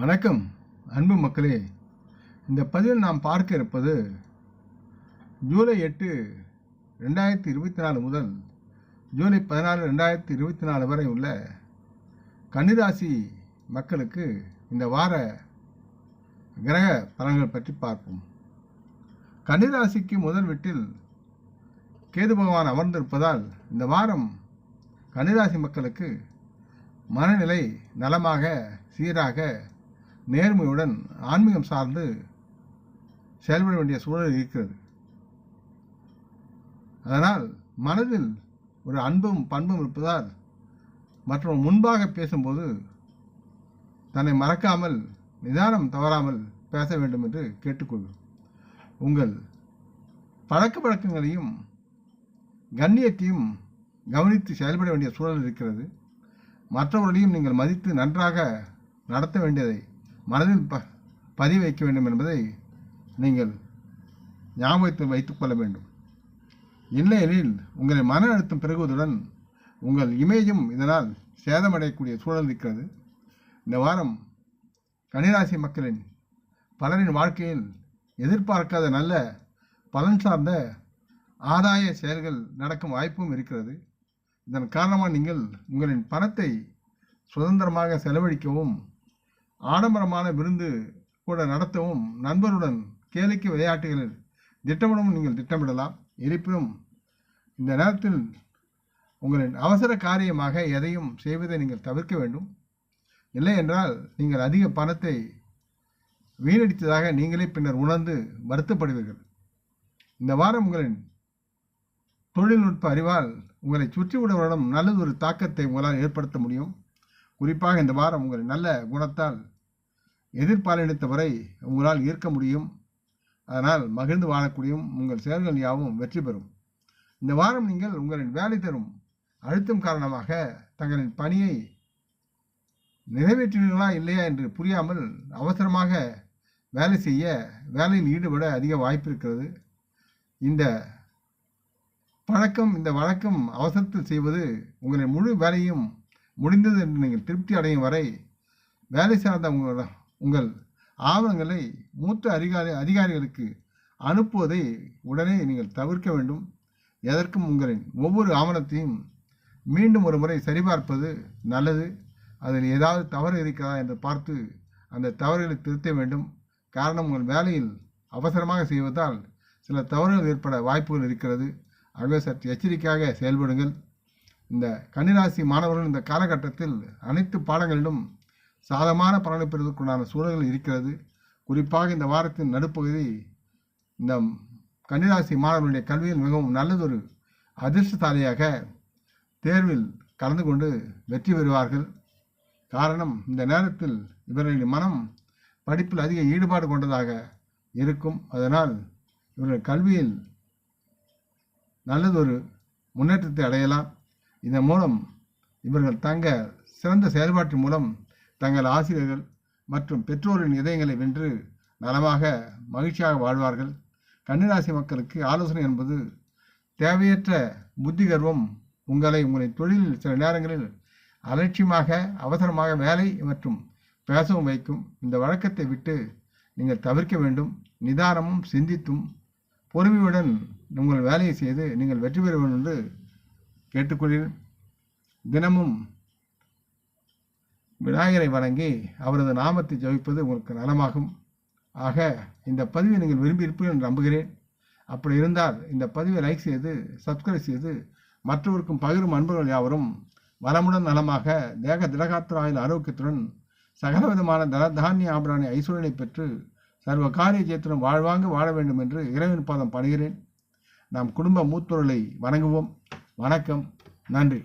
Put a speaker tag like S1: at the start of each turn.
S1: வணக்கம் அன்பு மக்களே. இந்த பதிவில் நாம் பார்க்க இருப்பது ஜூலை எட்டு ரெண்டாயிரத்தி இருபத்தி நாலு முதல் ஜூலை பதினாலு ரெண்டாயிரத்தி இருபத்தி நாலு வரை உள்ள கன்னிராசி மக்களுக்கு இந்த வார கிரக பலன்கள் பற்றி பார்ப்போம். கன்னிராசிக்கு முதல் வீட்டில் கேது பகவான் அமர்ந்திருப்பதால் இந்த வாரம் கன்னிராசி மக்களுக்கு மனநிலை நலமாக சீராக நேர்மையுடன் ஆன்மீகம் சார்ந்து செயல்பட வேண்டிய சூழல் இருக்கிறது. அதனால் மனதில் ஒரு அன்பும் பண்பும் இருப்பதால் மற்றும் முன்பாக பேசும்போது தன்னை மறக்காமல் நிதானம் தவறாமல் பேச வேண்டும் என்று கேட்டுக்கொள்கிறோம் உங்கள் பழக்க பழக்கங்களையும் கண்ணியத்தையும் கவனித்து செயல்பட வேண்டிய சூழல் இருக்கிறது. மற்றவர்களையும் நீங்கள் மதித்து நன்றாக நடத்த வேண்டியதை மனதில் ப பதிவு வைக்க வேண்டும் என்பதை நீங்கள் ஞாபகத்தில் வைத்துக்கொள்ள வேண்டும். இல்லையெனில் உங்களை மன அழுத்தம் பெருகுவதுடன் உங்கள் இமேஜும் இதனால் சேதமடையக்கூடிய சூழல் இருக்கிறது. இந்த வாரம் கன்னிராசி மக்களின் பலரின் வாழ்க்கையில் எதிர்பார்க்காத நல்ல பலன் சார்ந்த ஆதாய செயல்கள் நடக்கும் வாய்ப்பும் இருக்கிறது. இதன் காரணமாக நீங்கள் உங்களின் பணத்தை சுதந்திரமாக செலவழிக்கவும் ஆடம்பரமான விருந்து கூட நடத்தவும் நண்பருடன் கேளிக்கை விளையாட்டுகளில் திட்டமிடவும் நீங்கள் திட்டமிடலாம். இருப்பினும் இந்த நேரத்தில் உங்களின் அவசர காரியமாக எதையும் செய்வதை நீங்கள் தவிர்க்க வேண்டும். இல்லை என்றால் நீங்கள் அதிக பணத்தை வீணடித்ததாக நீங்களே பின்னர் உணர்ந்து வருத்தப்படுவீர்கள். இந்த வாரம் உங்களின் தொழில்நுட்ப அறிவால் உங்களை சுற்றி உள்ளவரிடம் நல்லது ஒரு தாக்கத்தை உங்களால் ஏற்படுத்த முடியும். குறிப்பாக இந்த வாரம் உங்கள் நல்ல குணத்தால் எதிர்பாலினத்தவரை உங்களால் ஈர்க்க முடியும். அதனால் மகிழ்ந்து வாழக்கூடியும் உங்கள் செயல்கள் யாவும் வெற்றி பெறும். இந்த வாரம் நீங்கள் உங்களின் வேலை தரும் அழுத்தம் காரணமாக தங்களின் பணியை நிறைவேற்றினீர்களா இல்லையா என்று புரியாமல் அவசரமாக வேலை செய்ய வேலையில் ஈடுபட அதிக வாய்ப்பு இருக்கிறது இந்த பழக்கம் இந்த வழக்கம் அவசரத்தில் செய்வது உங்களின் முழு வேலையும் முடிந்தது என்று நீங்கள் திருப்தி அடையும் வரை வேலை சார்ந்த உங்களோட உங்கள் ஆவணங்களை மூத்த அதிகாரி அதிகாரிகளுக்கு அனுப்புவதை உடனே நீங்கள் தவிர்க்க வேண்டும். எதற்கும் உங்களின் ஒவ்வொரு ஆவணத்தையும் மீண்டும் ஒரு முறை சரிபார்ப்பது நல்லது. அதில் ஏதாவது தவறு இருக்கிறதா என்று பார்த்து அந்த தவறுகளை திருத்த வேண்டும். காரணம் உங்கள் வேலையில் அவசரமாக செய்வதால் சில தவறுகள் ஏற்பட வாய்ப்புகள் இருக்கிறது. ஆகவே சற்று எச்சரிக்கையாக செயல்படுங்கள். இந்த கன்னிராசி மாணவர்கள் இந்த காலகட்டத்தில் அனைத்து பாடங்களிலும் சாதமான பலனை பெறுவதற்குண்டான சூழல்கள் இருக்கிறது. குறிப்பாக இந்த வாரத்தின் நடுப்பகுதி இந்த கன்னிராசி மாணவர்களுடைய கல்வியில் மிகவும் நல்லதொரு அதிர்ஷ்டசாலியாக தேர்வில் கலந்து கொண்டு வெற்றி பெறுவார்கள். காரணம் இந்த நேரத்தில் இவர்களின் மனம் படிப்பில் அதிக ஈடுபாடு கொண்டதாக இருக்கும். அதனால் இவர்கள் கல்வியில் நல்லதொரு முன்னேற்றத்தை அடையலாம். இதன் மூலம் இவர்கள் தங்கள் சிறந்த செயல்பாட்டின் மூலம் தங்கள் ஆசிரியர்கள் மற்றும் பெற்றோரின் இதயங்களை வென்று நலமாக மகிழ்ச்சியாக வாழ்வார்கள். கன்னிராசி மக்களுக்கு ஆலோசனை என்பது தேவையற்ற புத்தி கர்வம் உங்களை உங்களின் தொழிலில் சில நேரங்களில் அலட்சியமாக அவசரமாக வேலை மற்றும் பேசவும் வைக்கும் இந்த வழக்கத்தை விட்டு நீங்கள் தவிர்க்க வேண்டும். நிதானமும் சிந்தித்தும் பொறுமையுடன் உங்கள் வேலையை செய்து நீங்கள் வெற்றி பெற வேண்டும் என்று கேட்டுக்கொள்கிறேன். தினமும் விநாயகரை வணங்கி அவரது நாமத்தை ஜபிப்பது உங்களுக்கு நலமாகும். ஆக இந்த பதிவை நீங்கள் விரும்பி இருப்பீர்கள் என்று நம்புகிறேன். அப்படி இருந்தால் இந்த பதிவை லைக் செய்து சப்ஸ்கிரைப் செய்து மற்றவருக்கும் பகிரும் அன்பர்கள் யாவரும் வளமுடன் நலமாக தேக திலகாத்திராயில் ஆரோக்கியத்துடன் சகலவிதமான தன தானிய ஆபராணி ஐஸ்வர்யனை பெற்று சர்வ காரிய ஜெயத்துடன் வாழ்வாங்க வாழ வேண்டும் என்று இறைவன் பாதம் பணிகிறேன் நாம் குடும்ப மூத்தோர்களை வணங்குவோம். வணக்கம். நன்றி.